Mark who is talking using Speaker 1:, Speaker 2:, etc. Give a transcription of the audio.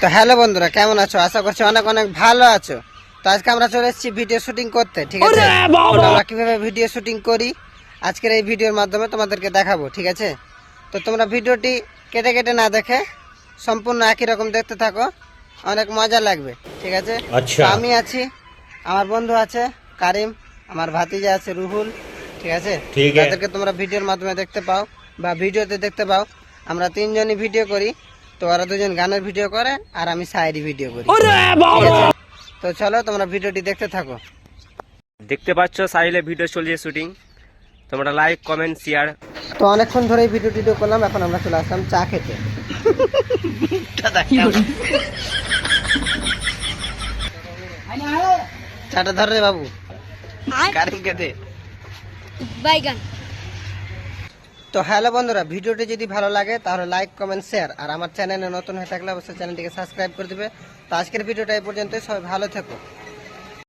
Speaker 1: তো হ্যালো বন্ধুরা কেমন আছো? আশা করছি অনেক অনেক ভালো আছো। তো আজকে আমরা চলে এসেছি ভিডিও শুটিং করতে ঠিক আছে? আমরা কীভাবে ভিডিও শুটিং করি? আজকের এই ভিডিওর মাধ্যমে তোমাদেরকে দেখাবো ঠিক আছে? তো তোমরা ভিডিওটি কেটে কেটে না দেখে সম্পূর্ণ একই রকম দেখতে থাকো অনেক মজা লাগবে ঠিক আছে?
Speaker 2: আচ্ছা।
Speaker 1: আমি আছি আমার বন্ধু আছে কারিম আমার ভাতিজা আছে রুহুল ঠিক আছে। তাদেরকে তোমরা ভিডিওর মাধ্যমে দেখতে পাও বা ভিডিওতে দেখতে পাও। আমরা তিনজনই ভিডিও করি তো ওরা দুজন গানের ভিডিও করে আর আমি সাইরি ভিডিও করি। তো চলো তোমরা ভিডিওটি দেখতে থাকো।
Speaker 3: দেখতে পাচ্ছ সাহিলের ভিডিও চলছে শুটিং। তোমরা লাইক কমেন্ট শেয়ার
Speaker 1: তো অনেকক্ষণ ধরে ভিডিও টিডিও করলাম এখন আমরা চলে আসলাম চা খেতে। চাটা ধরে রে বাবু। খেতে
Speaker 4: বাইগান।
Speaker 1: তো হ্যালো বন্ধুরা, ভিডিওটি যদি ভালো লাগে তাহলে লাইক কমেন্ট শেয়ার আর আমার চ্যানেলে নতুন হয়ে থাকলে অবশ্যই চ্যানেলটিকে সাবস্ক্রাইব করে দেবে। তো আজকের ভিডিওটা এই পর্যন্তই, সবাই ভালো থেকো।